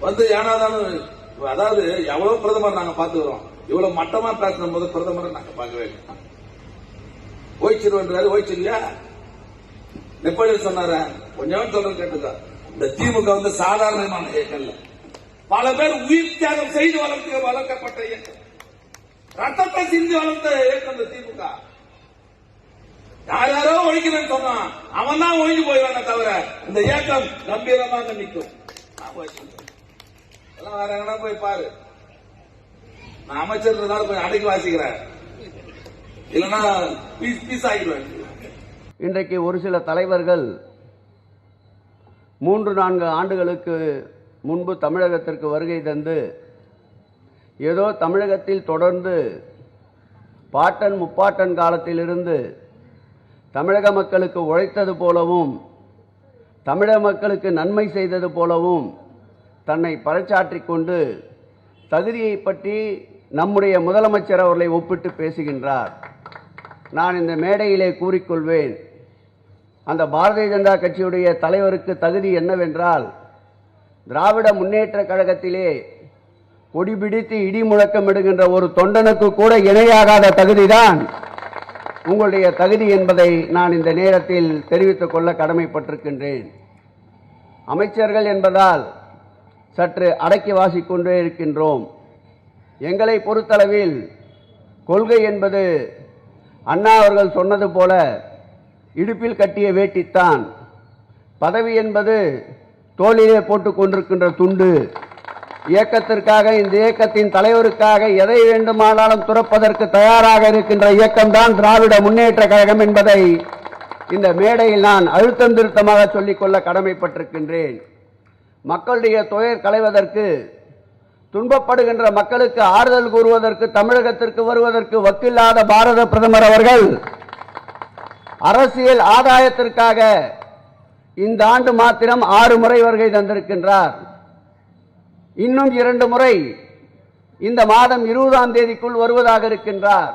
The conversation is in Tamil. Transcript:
வந்து ஏனாதாலும் அதாவது எவ்வளவு பிரதமர் நாங்க பாத்துக்கிறோம் இவ்வளவு மட்டமா பேசுற போது பிரதமரை நாங்க பார்க்கவே ஓய்ச்சிருவன்றாரு ஓய்ச்சிருக்கியா நெப்போலியன் சொன்னார? கொஞ்சம் சொல்ற கேட்டுக்கோ. இந்த திமுக வந்து சாதாரணமான இயக்கம் இல்ல. பல பேர் உயிர் தியாகம் செய்து வளர்த்து வளர்க்கப்பட்ட இயக்கம். ரத்தத்தை சிந்தி வளர்த்த இயக்கம் இந்த திமுக. யார் யாரோ ஒழிக்கிறேன்னு சொன்னான். அவன் தான் ஒழிஞ்சு போயிடுவானே தவிர இந்த இயக்கம் கம்பீரமாக நிற்கும். நான் போய் சொல்றேன். எல்லாம் வேற எங்கன்னா போய் பாரு. நான் அமைச்சர்ன்றதால போய் அடக்கி வாசிக்கிறேன். இல்லைன்னா பீஸ் பீஸ் ஆகிடுவேன். இன்றைக்கு ஒரு சில தலைவர்கள் மூன்று நான்கு ஆண்டுகளுக்கு முன்பு தமிழகத்திற்கு வருகை தந்து ஏதோ தமிழகத்தில் தொடர்ந்து பாட்டன் முப்பாட்டன் காலத்திலிருந்து தமிழக மக்களுக்கு உழைத்தது போலவும் தமிழக மக்களுக்கு நன்மை செய்தது போலவும் தன்னை பறைச்சாற்றி கொண்டு தகுதியை பற்றி நம்முடைய முதலமைச்சர் அவர்களை ஒப்பிட்டு பேசுகின்றார். நான் இந்த மேடையிலே கூறிக்கொள்வேன் அந்த பாரதிய ஜனதா கட்சியுடைய தலைவருக்கு தகுதி என்னவென்றால் திராவிட முன்னேற்ற கழகத்திலே கொடி பிடித்து இடி முழக்கமிடுகின்ற ஒரு தொண்டனுக்கு கூட இணையாகாத தகுதிதான். உங்களுடைய தகுதி என்பதை நான் இந்த நேரத்தில் தெரிவித்துக் கொள்ள கடமைப்பட்டிருக்கின்றேன். அமைச்சர்கள் என்பதால் சற்று அடக்கி வாசிக்கொண்டே இருக்கின்றோம். எங்களை பொறுத்தளவில் கொள்கை என்பது அண்ணா அவர்கள் சொன்னது போல இடுப்பில் கட்டிய வேட்டித்தான். பதவி என்பது தோளிலே போட்டு கொண்டிருக்கின்ற துண்டு. இயக்கத்திற்காக இந்த இயக்கத்தின் தலைவருக்காக எதை வேண்டுமானாலும் துறப்பதற்கு தயாராக இருக்கின்ற இயக்கம்தான் திராவிட முன்னேற்ற கழகம் என்பதை இந்த மேடையில் நான் அழுத்தம் திருத்தமாக சொல்லிக்கொள்ள கடமைப்பட்டிருக்கின்றேன். மக்களுடைய துயர் களைவதற்கு துன்பப்படுகின்ற மக்களுக்கு ஆறுதல் கூறுவதற்கு தமிழகத்திற்கு வருவதற்கு வக்கில்லாத பாரத பிரதமர் அவர்கள் அரசியல் ஆதாயத்திற்காக இந்த ஆண்டு மாத்திரம் ஆறு முறை வருகை தந்திருக்கின்றார். இன்னும் இரண்டு முறை இந்த மாதம் இருபதாம் தேதிக்குள் வருவதாக இருக்கின்றார்.